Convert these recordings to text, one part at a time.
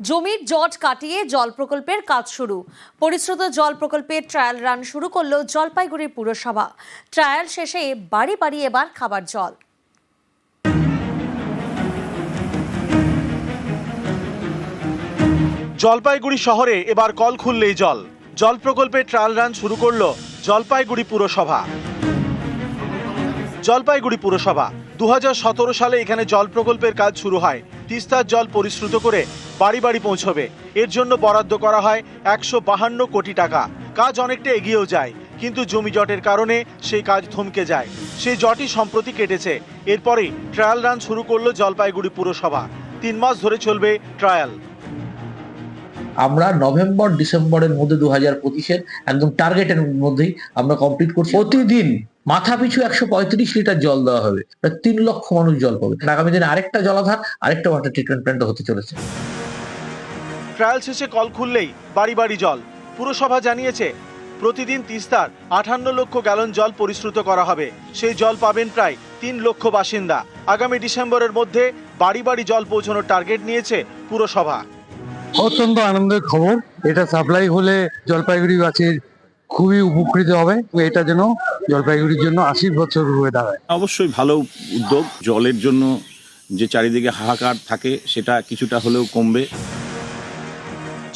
জমির জট কাটিয়ে জল প্রকল্পের কাজ শুরু। পরিশ্রুত জল প্রকল্পের ট্রায়াল রান শুরু করল জলপাইগুড়ি পুরসভা। ট্রায়াল শেষে বাড়ি বাড়ি এবার খাবার জল। জলপাইগুড়ি শহরে এবার কল খুললেই জল। জল প্রকল্পের ট্রায়াল রান শুরু করল জলপাইগুড়ি পুরসভা। জলপাইগুড়ি পুরসভা দু হাজার সতেরো সালে এখানে জল প্রকল্পের কাজ শুরু হয়। তিস্তার জল পরিশ্রুত করে বাড়ি বাড়ি পৌঁছবে। এর জন্য বরাদ্দ করা হয় একশো বাহান্ন কোটি টাকা। কাজ অনেকটা এগিয়েও যায় কিন্তু জমি জটের কারণে সেই কাজ থমকে যায়। সেই জটই সম্প্রতি কেটেছে। এরপরেই ট্রায়াল রান শুরু করল জলপাইগুড়ি পুরসভা। তিন মাস ধরে চলবে ট্রায়াল। আমরা নভেম্বর ডিসেম্বরের মধ্যে দু হাজার পঁচিশের একদম টার্গেটের মধ্যেই আমরা কমপ্লিট করছি। প্রতিদিন। মাথা পিছু একশো পঁয়ত্রিশ লিটার জল দেওয়া হবে। তিন লক্ষ মানুষ জল পাবে। আগামী দিনে আরেকটা জলাধার আরেকটা ওয়াটার ট্রিটমেন্ট প্ল্যান্ট হতে চলেছে। ট্রায়াল শেষে কল খুললেই বাড়ি বাড়ি জল। পুরসভা জানিয়েছে প্রতিদিন তিস্তার আঠান্ন লক্ষ গ্যালন জল পরিশ্রুত করা হবে। সেই জল পাবেন প্রায় তিন লক্ষ বাসিন্দা। আগামী ডিসেম্বরের মধ্যে বাড়ি বাড়ি জল পৌঁছানোর টার্গেট নিয়েছে পুরসভা। অত্যন্ত আনন্দের খবর। এটা সাপ্লাই হলে জলপাইগুড়িবাসীর খুবই উপকৃত হবে। এটা যেন জলপাইগুড়ির জন্য আশি বছর হয়ে দাঁড়ায়। অবশ্যই ভালো উদ্যোগ। জলের জন্য যে চারিদিকে হাহাকার থাকে সেটা কিছুটা হলেও কমবে।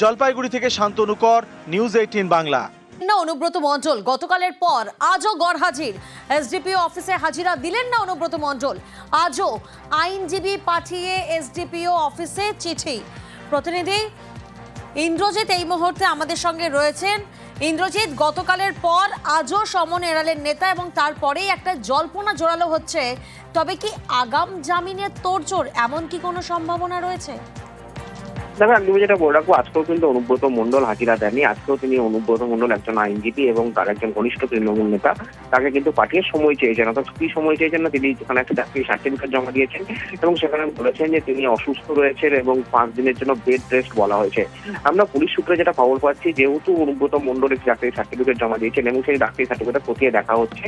জলপাইগুড়ি থেকে শান্তনু কর নিউজ এইটিন বাংলা। না অনুব্রত মণ্ডল গতকালের পর আজও গড় হাজির। এসডিপিও অফিসে হাজিরা দিলেন না অনুব্রত মণ্ডল। আজও আইনজীবী পাঠিয়ে এসডিপিও অফিসে চিঠি। প্রতিনিধি ইন্দ্রজিৎ এই মুহূর্তে আমাদের সঙ্গে রয়েছেন। ইন্দ্রজিৎ, গতকালের পর আজও সমন এড়ালের নেতা এবং তারপরেই একটা জল্পনা জোরালো হচ্ছে। তবে কি আগাম জামিনের তোড়জোড় এমন কি কোনো সম্ভাবনা রয়েছে? দেখো একদম যেটা বলে রাখব, আজকেও কিন্তু অনুব্রত মন্ডল হাজিরা দেননি। আজকেও তিনি অনুব্রত মন্ডল একজন আইনজীবী এবং তার একজন ঘনিষ্ঠ তৃণমূল নেতা। তাকে কিন্তু পাঠিয়ে সময় চেয়েছেন, অর্থাৎ কি সময় চেয়েছেন না, তিনি সেখানে একটা চাকরি সার্টিফিকেট জমা দিয়েছেন এবং সেখানে বলেছেন যে তিনি অসুস্থ রয়েছেন এবং পাঁচ দিনের জন্য বেড রেস্ট বলা হয়েছে। আমরা পুলিশ সূত্রে যেটা খবর পাচ্ছি, যেহেতু অনুব্রত মন্ডল একটি চাকরির সার্টিফিকেট জমা দিয়েছেন এবং সেই চাকরির সার্টিফিকেট খতিয়ে দেখা হচ্ছে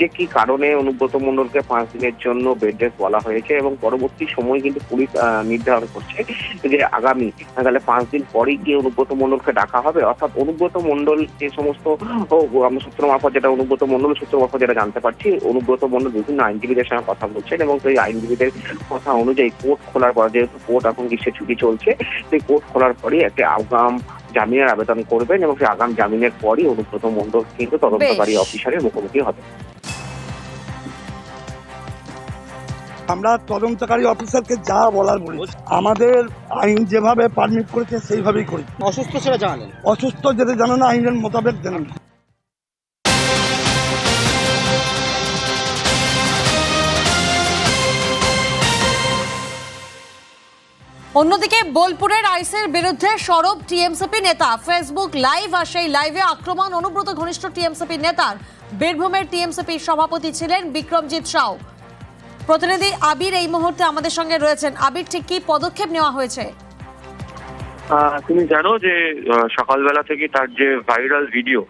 যে কি কারণে অনুব্রত মন্ডলকে পাঁচ দিনের জন্য বেড রেস্ট বলা হয়েছে এবং পরবর্তী সময় কিন্তু পুলিশ নির্ধারণ করছে যে আগামী তাহলে পাঁচ দিন পরেই কি অনুব্রত মন্ডলকে ডাকা হবে? অর্থাৎ অনুব্রত মন্ডল যে সমস্ত সূত্র মারফত যেটা অনুব্রত মন্ডল সূত্র মারফত যেটা জানতে পারছি অনুব্রত মন্ডল বিভিন্ন আইনজীবীদের সঙ্গে কথা বলছেন এবং সেই আইনজীবীদের কথা অনুযায়ী কোর্ট খোলার পর যেহেতু কোর্ট এখন গ্রীষ্মের ছুটি চলছে সেই কোর্ট খোলার পরই একটা আগাম জামিনের আবেদন করবেন এবং সেই আগাম জামিনের পরই অনুব্রত মন্ডল কিন্তু তদন্তকারী। অফিসারের মুখোমুখি হবে আমরা তদন্তকারী অফিসারকে যা বলার বলি আমাদের আইন যেভাবে পারমিট করেছে সেইভাবেই করি অসুস্থ সেটা জানালেন? অসুস্থ যেতে জানে না আইনের মোতাবেক জানেন অন্যদিকে বোলপুরের আইসের বিরুদ্ধে সরব টিএমসিপি নেতা। ফেসবুক লাইভ আর সেই লাইভে আক্রমণ অনুব্রত ঘনিষ্ঠ টিএমসিপি নেতার। বীরভূমের টিএমসিপি সভাপতি ছিলেন বিক্রমজিৎ সাউ। প্রতিনিধি আবির এই মুহূর্তে আমাদের সঙ্গে রয়েছেন। আবির, ঠিক কি পদক্ষেপ নেওয়া হয়েছে? তুমি জানো যে সকালবেলা থেকে তার যে ভাইরাল ভিডিও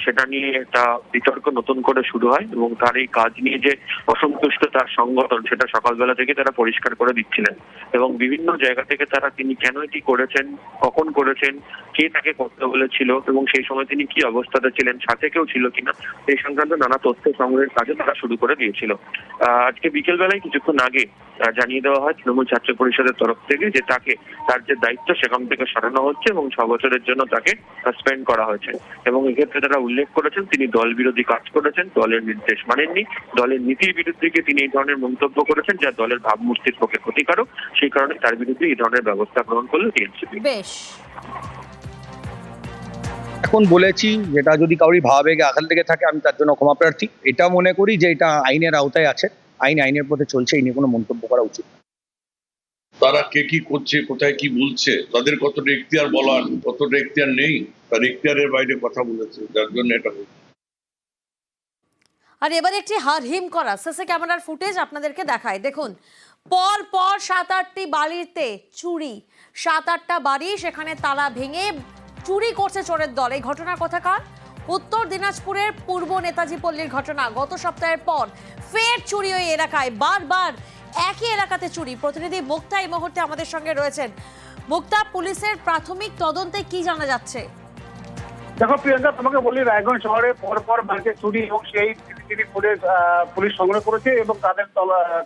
সেটা নিয়ে একটা বিতর্ক নতুন করে শুরু হয় এবং তার এই কাজ নিয়ে যে অসন্তুষ্ট তার সংগঠন, সেটা সকালবেলা থেকে তারা পরিষ্কার করে দিচ্ছিলেন। এবং বিভিন্ন জায়গা থেকে তারা তিনি কেন এটি করেছেন, কখন করেছেন, কে তাকে করতে বলেছিল এবং সেই সময় তিনি কি অবস্থাতে ছিলেন, সাথে কেউ ছিল কিনা এই সংক্রান্ত নানা তথ্য সংগ্রহের কাজে তারা শুরু করে দিয়েছিল। আজকে বিকেল বেলায় কিছুক্ষণ আগে জানিয়ে দেওয়া হয় তৃণমূল ছাত্র পরিষদের তরফ থেকে যে তাকে, তার যে দায়িত্ব সেখান থেকে সরানো হচ্ছে এবং ছ বছরের জন্য তাকে সাসপেন্ড করা হয়েছে। এবং এক্ষেত্রে তারা উল্লেখ করেছেন তিনি দল বিরোধী কাজ করেছেন দলের নির্দেশ মানেননি। দলের নীতির বিরুদ্ধে গিয়ে তিনি এই ধরনের মন্তব্য করেছেন যা দলের ভাবমূর্তির পক্ষে ক্ষতিকারক সেই কারণে তার বিরুদ্ধে এই ধরনের ব্যবস্থা গ্রহণ করল টিএমসিপি। বেশ। এখন বলেছি যেটা যদি কাউরি ভাবাবেগে আঘাত লেগে থাকে আমি তার জন্য ক্ষমা প্রার্থী। এটা মনে করি যে এটা আইনের আওতায় আছে। আইন আইনের পথে চলছে এই নিয়ে কোনো মন্তব্য করা উচিত তারা কে কি করছে কোথায় কি বলছে তাদের কতটা এখতিয়ার বলার কতটা এখতিয়ার নেই তার এখতিয়ারের বাইরে কথা বলেছে, যার জন্য এটা। আর এবার একটি হার হিম করা, সিসি ক্যামেরার ফুটেজ আপনাদেরকে দেখায়। দেখুন, পর পর সাত আটটি বাড়িতে চুরি সাত আটটা বাড়ি সেখানে তালা ভেঙে চুরি করছে চোরের দল। এই ঘটনার কথা কার? উত্তর দিনাজপুরের পূর্ব নেতাজি পল্লীর ঘটনা। গত সপ্তাহের পর ফের চুরি ওই এলাকায়। বারবার একই এলাকাতে চুরি। প্রতিনিধি মুক্তা এই মুহূর্তে আমাদের সঙ্গে রয়েছেন। মুক্তা, পুলিশের প্রাথমিক তদন্তে কি জানা যাচ্ছে? দেখো প্রিয়াঙ্কা তোমাকে বলি রায়গঞ্জ শহরে পর পর বাড়িতে চুরি এবং সেই সিসিটিভি ফুটেজ পুলিশ সংগ্রহ করেছে এবং তাদের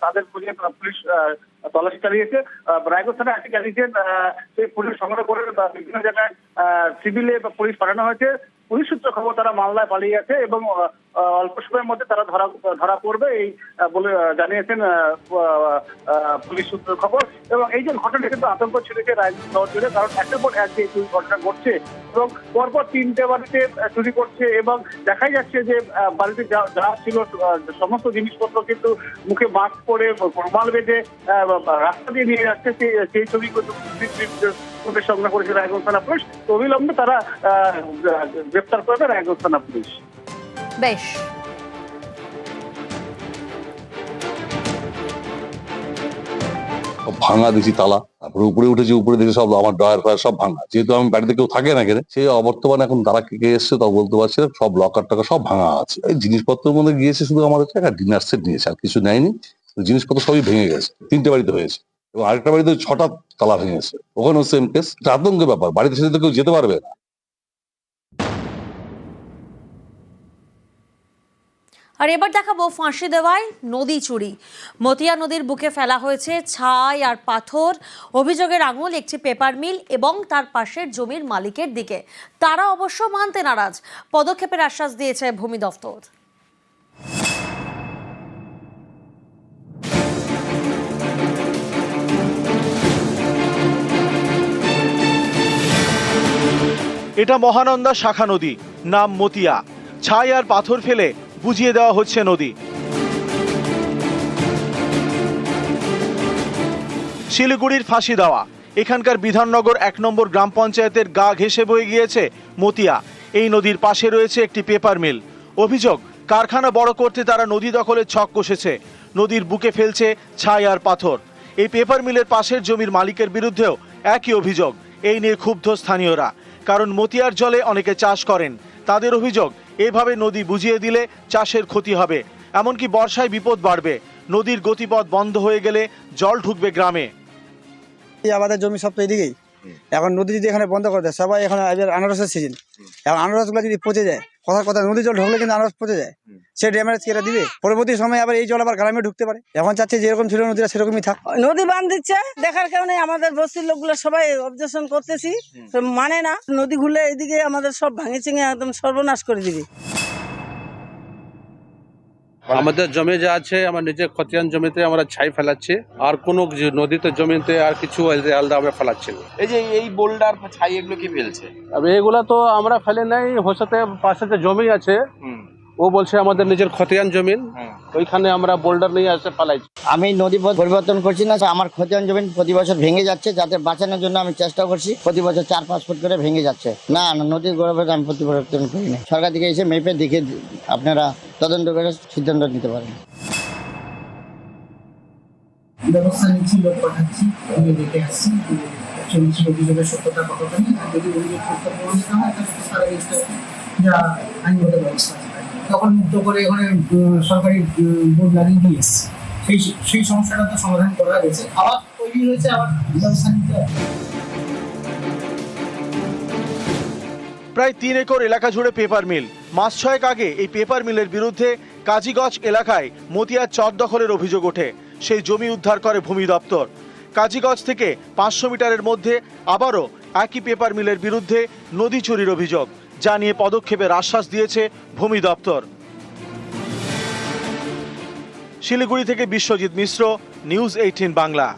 তাদের খুঁজে পুলিশ তল্লাশি চালিয়েছে। রায়গঞ্জ থানা আটকে আহ, সেই পুলিশ সংগ্রহ করে বিভিন্ন জায়গায় সিভিলে বা পুলিশ পাঠানো হয়েছে। পুলিশ সূত্র খবর তারা মামলায় পালিয়ে আছে এবং অল্প সময়ের মধ্যে তারা ধরা ধরা পড়বে এই বলে জানিয়েছেন পুলিশ সূত্র খবর। এবং এই যে ঘটনা কিন্তু আতঙ্ক ছড়িয়েছে রায়গঞ্জ শহর জুড়ে, কারণ একটার পর এক এই ঘটনা ঘটছে এবং পরপর তিনটে বাড়িতে চুরি করছে এবং দেখাই যাচ্ছে যে বাড়িতে যা ছিল সমস্ত জিনিসপত্র কিন্তু মুখে মাস্ক পরে রুমাল বেঁধে রাস্তা দিয়ে নিয়ে যাচ্ছে সেই সেই ছবি সংগ্রহ করেছে রায়গঞ্জ থানা পুলিশ। তো অবিলম্বে তারা গ্রেপ্তার করবে রায়গঞ্জ থানা পুলিশ। বেশ। ভাঙা দিছি তালা। তারপরে উপরে উঠেছি উপরে দেখে সব আমার ডয়ার ফায়ার সব ভাঙা। যেহেতু আমি বাড়িতে কেউ থাকে না এখানে সেই অবর্তমানে এখন তারা কে কে এসছে তাও বলতে পারছি না। সব লকার টাকা সব ভাঙা আছে। এই জিনিসপত্রের মধ্যে গিয়েছে শুধু আমাদের একটা ডিনার সেট নিয়েছে আর কিছু নেয়নি। জিনিসপত্র সবই ভেঙে গেছে। তিনটে বাড়িতে হয়েছে। এবং আরেকটা বাড়িতে ছটা তালা ভেঙেছে ওখানেও সেম কেস আতঙ্কের ব্যাপার। বাড়িতে সেটা তো কেউ যেতে পারবে না। আর এবার দেখাবো ফাঁসি দেওয়ায় নদী চুরি। মতিয়া নদীর বুকে ফেলা হয়েছে ছাই আর পাথর। অভিযোগের আঙুল, একটি পেপার মিল এবং তার পাশের জমির মালিকের দিকে। তারা অবশ্য মানতে নারাজ। পদক্ষেপের আশ্বাস দিয়েছে ভূমি দফতর। এটা মহানন্দা শাখা নদী, নাম মতিয়া। ছাই আর পাথর ফেলে বুঝিয়ে দেওয়া হচ্ছে নদী। শিলিগুড়ির ফাঁসি দেওয়া। এখানকার বিধাননগর এক নম্বর গ্রাম পঞ্চায়েতের গা ঘেঁষে বয়ে গিয়েছে মতিয়া। এই নদীর পাশে রয়েছে একটি পেপার মিল। অভিযোগ, কারখানা বড় করতে তারা নদী দখলের ছক কষেছে। নদীর বুকে ফেলছে ছাই আর পাথর। এই পেপার মিলের পাশের জমির মালিকের বিরুদ্ধেও একই অভিযোগ। এই নিয়ে ক্ষুব্ধ স্থানীয়রা। কারণ মতিয়ার জলে অনেকে চাষ করেন। তাদের অভিযোগ, এভাবে নদী বুঝিয়ে দিলে চাষের ক্ষতি হবে। এমনকি বর্ষায় বিপদ বাড়বে। নদীর গতিপথ বন্ধ হয়ে গেলে জল ঢুকবে গ্রামে। আমাদের জমি সব তো এদিকেই। এখন নদী যদি এখানে বন্ধ করে দেয় সবাই এখন এবার আনারসের সিজন এখন আনারসগুলো যদি পচে যায় কথার কথা নদী জল ঢুকলে কিন্তু আনারস পচে যায়। সে ড্যামেজ কেটে দিবে। পরবর্তী সময় আবার এই জল আবার গ্রামে ঢুকতে পারে। এখন চাচ্ছে যেরকম ছিল নদীটা সেরকমই থাক। নদী বাঁধ দিচ্ছে দেখার কারণে আমাদের বস্তির লোকগুলো সবাই অবজেকশন করতেছি। মানে না নদী ঘুরলে এদিকে আমাদের সব ভাঙে চিঙে একদম সর্বনাশ করে দিবে। আমাদের জমি যা আছে আমার নিজের খতিয়ান জমিতে আমরা ছাই ফেলাচ্ছি। আর কোনো নদীতে জমিতে আর কিছু আলাদা আলাদা আমরা ফেলাচ্ছি না। এই যে এই বোল্ডার ছাই এগুলো কি ফেলছে? এগুলো তো আমরা ফেলে নাই হোসাতে পাশে জমি আছে। ও বলছে আমাদের নিজের খতিয়ান জমিন ওইখানে আমরা বোল্ডার নিয়ে আসে ফেলাইছি আমি নদী পথ পরিবর্তন করছি না আমার খতিয়ান জমিন প্রতি বছর ভেঙে যাচ্ছে যাতে বাঁচানোর জন্য আমি চেষ্টা করছি। প্রতি বছর চার পাঁচ ফুট করে ভেঙে যাচ্ছে। না না নদীর গর্ভে আমি প্রতি পরিবর্তন করি না সরকার থেকে এসে মেপে দেখে আপনারা তদন্ত করে সিদ্ধান্ত নিতে পারেন। ব্যবস্থা নিচ্ছি লোক পাঠাচ্ছি আমি দেখে আসছি চলছে অভিযোগের সত্যতা আর যদি অভিযোগ সত্য প্রমাণিত হয় তাহলে তারা এসে যা আইনগত ব্যবস্থা আছে। তখন মুক্ত করে ওখানে সরকারি বোর্ড লাগিয়ে দিয়ে এসছে। সেই সেই সমস্যাটা তো সমাধান করা গেছে। আবার তৈরি হয়েছে, আবার ব্যবস্থা নিতে প্রায় তিন একর এলাকা জুড়ে পেপার মিল। মাস ছয়েক আগে এই পেপার মিলের বিরুদ্ধে কাজীগঞ্জ এলাকায় মতিয়ার চর দখলের অভিযোগ ওঠে। সেই জমি উদ্ধার করে ভূমি দপ্তর। কাজীগঞ্জ থেকে পাঁচশো মিটারের মধ্যে আবারও একই পেপার মিলের বিরুদ্ধে নদী চুরির অভিযোগ। যা নিয়ে পদক্ষেপের আশ্বাস দিয়েছে ভূমি দপ্তর। শিলিগুড়ি থেকে বিশ্বজিৎ মিশ্র নিউজ এইটিন বাংলা।